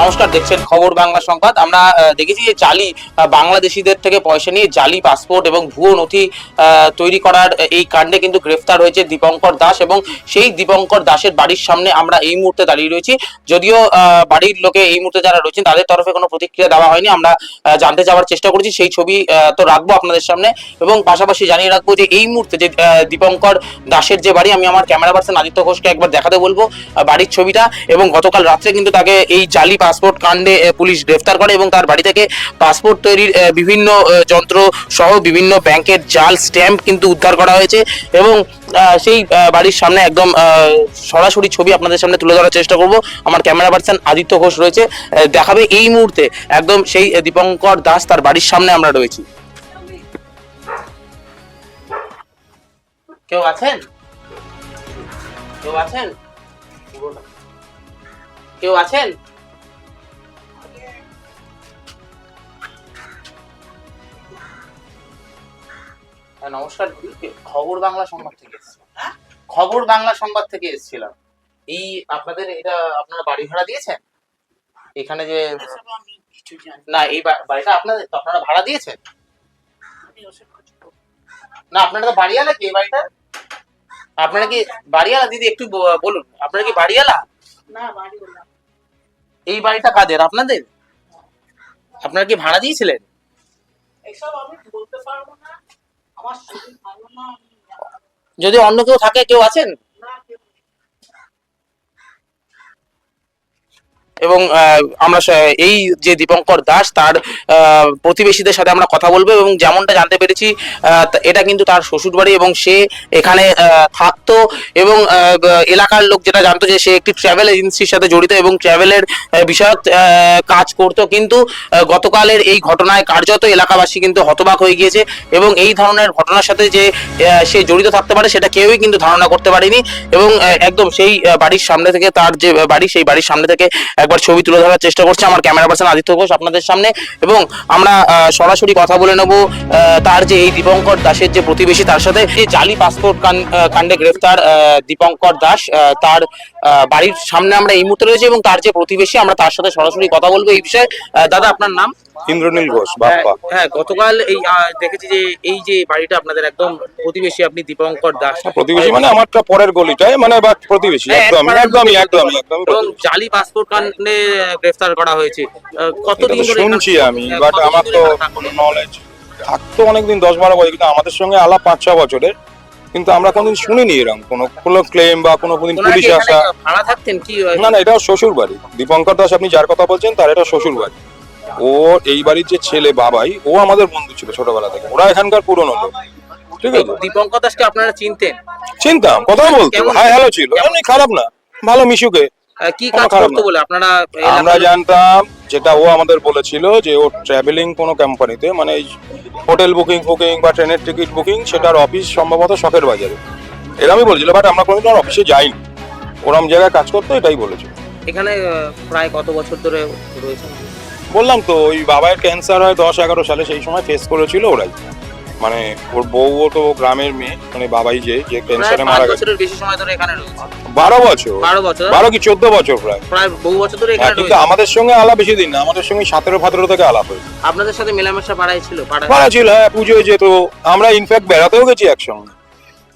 নমস্কার, দেখছেন খবর বাংলা সংবাদ। আমরা দেখেছি যে জালি বাংলাদেশিদের থেকে পয়সা নিয়ে জালি, পাসপোর্ট এবং ভুয়ো নথি তৈরি করার এই কাণ্ডে কিন্তু গ্রেফতার হয়েছে দীপঙ্কর দাস এবং সেই দীপঙ্কর দাসের বাড়ির সামনে আমরা এই মুহূর্তে দাঁড়িয়ে রয়েছি। যদিও বাড়ির লোকে এই মুহূর্তে যারা রয়েছেন, তাদের তরফে কোনো প্রতিক্রিয়া দেওয়া হয়নি। আমরা জানতে যাওয়ার চেষ্টা করেছি। সেই ছবি তো রাখব আপনাদের সামনে এবং পাশাপাশি জানিয়ে রাখব যে এই মুহূর্তে যে দীপঙ্কর দাসের যে বাড়ি, আমি আমার ক্যামেরা পার্সন আদিত্য ঘোষকে একবার দেখাতে বলব বাড়ির ছবিটা এবং গতকাল রাত্রে কিন্তু তাকে এই জালি পাসপোর্ট কাণ্ডে পুলিশ গ্রেফতার করে এবং তার বাড়ি থেকে পাসপোর্ট তৈরির বিভিন্ন যন্ত্র সহ বিভিন্ন ব্যাংকের জাল, স্ট্যাম্প কিন্তু উদ্ধার করা হয়েছে এবং সেই বাড়ির সামনে একদম সরাসরি ছবি আপনাদের সামনে তুলে ধরার চেষ্টা করব। আমার ক্যামেরা পার্সন আদিত্য ঘোষ রয়েছে। দেখাবে এই মুহূর্তে একদম সেই দীপঙ্কর দাস তার বাড়ির সামনে আমরা রয়েছি। কেউ আছেন? কেউ আছেন? কেউ আছেন? নমস্কার খবর বাংলা সংবাদ থেকে এসেছিলাম। খবর বাংলা সংবাদ থেকে এসেছিলাম। এই আপনাদের এটা আপনারা বাড়ি ভাড়া দিয়েছেন? এখানে যে না এই বাড়িটা আপনাদের তো আপনারা ভাড়া দিয়েছেন? না। আপনারা তো বাড়িওয়ালা কি এই বাড়িটা? আপনারা কি বাড়িওয়ালা? দিদি একটু বলুন আপনারা কি বাড়িওয়ালা? না এই বাড়িটা কাদের? আপনাদের? আপনারা কি ভাড়া দিয়েছিলেন? এসব আমি বলতে পারব না। যদি অন্য কেউ থাকে কেউ আছেন? এবং আমরা এই যে দীপঙ্কর দাস তার প্রতিবেশীদের সাথে আমরা কথা বলব এবং যেমনটা জানতে পেরেছি এটা কিন্তু তার শ্বশুরবাড়ি এবং সে এখানে থাকতো এবং এলাকার লোক যেটা জানতো যে সে একটি ট্রাভেল এজেন্সির সাথে জড়িত এবং ট্রাভেলের বিষয়ক কাজ করতো কিন্তু গতকালের এই ঘটনায় কার্যত এলাকাবাসী কিন্তু হতবাক হয়ে গিয়েছে এবং এই ধরনের ঘটনার সাথে যে সে জড়িত থাকতে পারে সেটা কেউই কিন্তু ধারণা করতে পারেনি এবং একদম সেই বাড়ির সামনে থেকে তার যে, বাড়ি, সেই বাড়ির সামনে থেকে একবার ছবি তুলে ধরার চেষ্টা করছি আমার ক্যামেরা পার্সন আদিত্য ঘোষ আপনাদের সামনে এবং আমরা সরাসরি কথা বলে নেব তার যে এই দীপঙ্কর দাসের যে প্রতিবেশী, তার সাথে যে জালি পাসপোর্ট কাণ্ডে গ্রেফতার দীপঙ্কর দাস তার বাড়ির সামনে আমরা এই মুহূর্তে রয়েছি এবং তার যে প্রতিবেশী, আমরা তার সাথে সরাসরি কথা বলব এই বিষয়ে। দাদা, আপনার নাম? ইন্দ্রনীল ঘোষ বাপ্পা। হ্যাঁ, হ্যাঁ গতকাল এই দেখেছি যে এই যে বাড়িটা আপনাদের একদম প্রতিবেশী আপনি দীপঙ্কর দাস। প্রতিবেশী মানে আমারটা পরের গলিটায় মানে বা প্রতিবেশী হ্যাঁ, একদমই পারো। একদমই এবং জালি পাসপোর্ট কাণ্ডে গ্রেফতার করা হয়েছে। কতদিন ধরে শুনছি আমি হ্যাঁ, বাট আমার তো? নলেজ থাকতো অনেকদিন দশ বারো বছর কিন্তু আমাদের সঙ্গে আলাপ পাঁচ ছ বছরের। কিন্তু আমরা কোনোদিন শুনিনি এরকম কোনো কোনো ক্লেম বা কোনো কোনোদিন পুলিশ আসা। থাকতেন কি? না না এটা শ্বশুর বাড়ি দীপঙ্কর দাস আপনি যার কথা বলছেন তার এটা শ্বশুর বাড়ি ও এই বাড়ির যে ছেলে বাবাই ও আমাদের বন্ধু ছিল ছোটবেলা থেকে। ওরা এখানকার পুরনো লোক। ঠিক আছে? দীপঙ্কর দাসকে আপনারা চিনতেন? চিনতাম কথা বলতো হাই হ্যালো ছিল। এমনি খারাপ না। ভালো মিশুকে। কি কাজ করতো। বলে? আপনারা আমরা জানতাম যেটা ও আমাদের বলেছিল যে ও ট্রাভেলিং কোনো কোম্পানিতে মানে হোটেল বুকিং বুকিং বা ট্রেনের টিকিট বুকিং সেটার অফিস সম্ভবত শখের বাজারে। এরমই বলেছিল বাট আমরা কোনোদিন ওর অফিসে যাইনি। ওরম জায়গায় কাজ করতো এটাই বলেছিল। এখানে প্রায় কত বছর ধরে রয়েছেন বললাম তো ওই বাবার ক্যান্সার হয় দশ এগারো সালে সেই সময় ফেস করেছিল ওরাই। মানে ওর বউও তো গ্রামের মেয়ে মানে বাবাই যে যে ক্যান্সারে মারা গেছে। বেশি সময় ধরে এখানে রয়েছে। বারো বছর? বারো বছর? বারো কি চোদ্দ বছর প্রায়? প্রায় বহু বছর ধরে হ্যাঁ এখানে কিন্তু আমাদের সঙ্গে আলাপ বেশি দিন না আমাদের সঙ্গে সতেরো ফাতেরো থেকে আলাপ হয়েছে। আপনাদের সাথে মেলামেশা পাড়ায় ছিল? পাড়ায় ছিল হ্যাঁ পুজোয় যেত আমরা ইনফ্যাক্ট বেড়াতেও গেছি একসঙ্গে।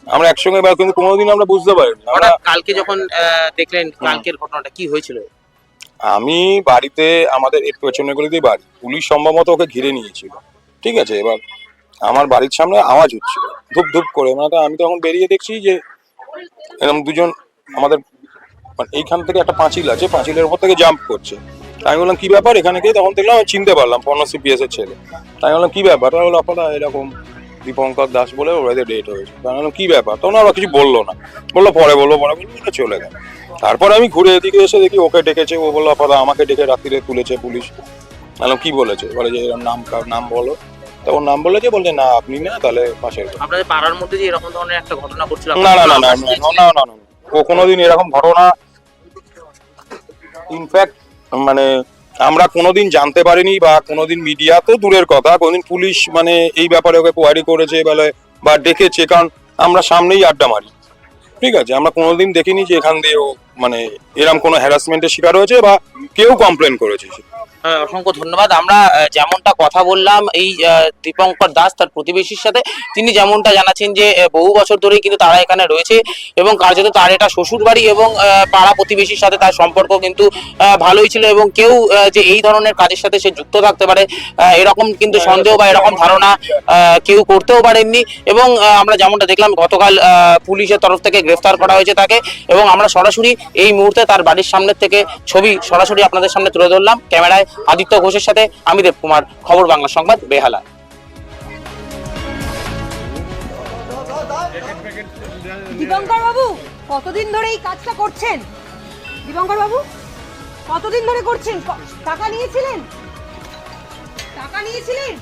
আমরা একসঙ্গে বেড়া কিন্তু কোনোদিন আমরা বুঝতে পারিনি। আমরা কালকে যখন দেখলেন কালকের ঘটনাটা কি হয়েছিল? আমি বাড়িতে আমাদের এর পেছনে গলিতেই বাড়ি। পুলিশ সম্ভবত ওকে ঘিরে নিয়েছিল। ঠিক আছে? এবার আমার বাড়ির সামনে আওয়াজ হচ্ছিল। ধূপ ধূপ করে। মানে আমি তখন বেরিয়ে দেখছি যে এরকম দুজন আমাদের মানে এইখান থেকে একটা পাঁচিল আছে। পাঁচিলের উপর থেকে জাম্প করছে। আমি বললাম, কি ব্যাপার? এখানে গিয়ে তখন দেখলাম, আমি চিনতে পারলাম পর্ণ সিপিএস এর ছেলে। তাই বললাম, কি ব্যাপার? বলল আপনারা এরকম দীপঙ্কর দাস বলে ওদের ডেট হয়েছে। আমি কী ব্যাপার? তখন ওরা কিছু বলল না। বলল পরে বলল পরে বলল চলে গেল। তারপর আমি ঘুরে এদিকে এসে দেখি ওকে ডেকেছে। ও বলল আপাদা আমাকে ডেকে রাত্রিরে তুলেছে পুলিশ। আমি কি বলেছে? বলে যে এরকম নাম নাম বলো? তা ওর নাম বলেছে বলছে না আপনি না তাহলে পাশে আপনাদের পাড়ার মধ্যে যে এরকম ধরনের একটা ঘটনা ঘটছিল না না না না না না না কোনোদিন এরকম ঘটনা ইনফ্যাক্ট মানে আমরা কোনোদিন জানতে পারিনি বা কোনোদিন মিডিয়া তো দূরের কথা, কোনোদিন পুলিশ মানে এই ব্যাপারে ওকে কোয়ারি করেছে বলে বা ডেকেছে, কারণ আমরা সামনেই আড্ডা মারি। ঠিক আছে, আমরা কোনোদিন দেখিনি যে এখান দিয়ে ও মানে এরম কোনো হ্যারাসমেন্টের শিকার হয়েছে বা কেউ কমপ্লেন করেছে। অসংখ্য ধন্যবাদ। আমরা যেমনটা কথা বললাম এই দীপঙ্কর দাস তার প্রতিবেশীর সাথে তিনি যেমনটা জানাচ্ছেন যে বহু বছর ধরেই কিন্তু তারা এখানে রয়েছে এবং কার্যত তার এটা শ্বশুর বাড়ি এবং পাড়া প্রতিবেশীর সাথে তার সম্পর্ক কিন্তু ভালোই ছিল এবং কেউ যে এই ধরনের কাজের সাথে সে যুক্ত থাকতে পারে এরকম কিন্তু সন্দেহ বা এরকম ধারণা কেউ করতেও পারেননি এবং আমরা যেমনটা দেখলাম গতকাল পুলিশের তরফ থেকে গ্রেফতার করা হয়েছে তাকে এবং আমরা সরাসরি এই মুহূর্তে তার বাড়ির সামনের থেকে ছবি সরাসরি আপনাদের সামনে তুলে ধরলাম। ক্যামেরায় আদিত্য ঘোষের সাথে আমি দেব কুমার খবর বাংলা সংবাদ, বেহালা। দীপঙ্কর বাবু, কতদিন ধরে এই কাজটা করছেন? দীপঙ্কর বাবু, কতদিন ধরে করছেন? টাকা নিয়েছিলেন? টাকা নিয়েছিলেন?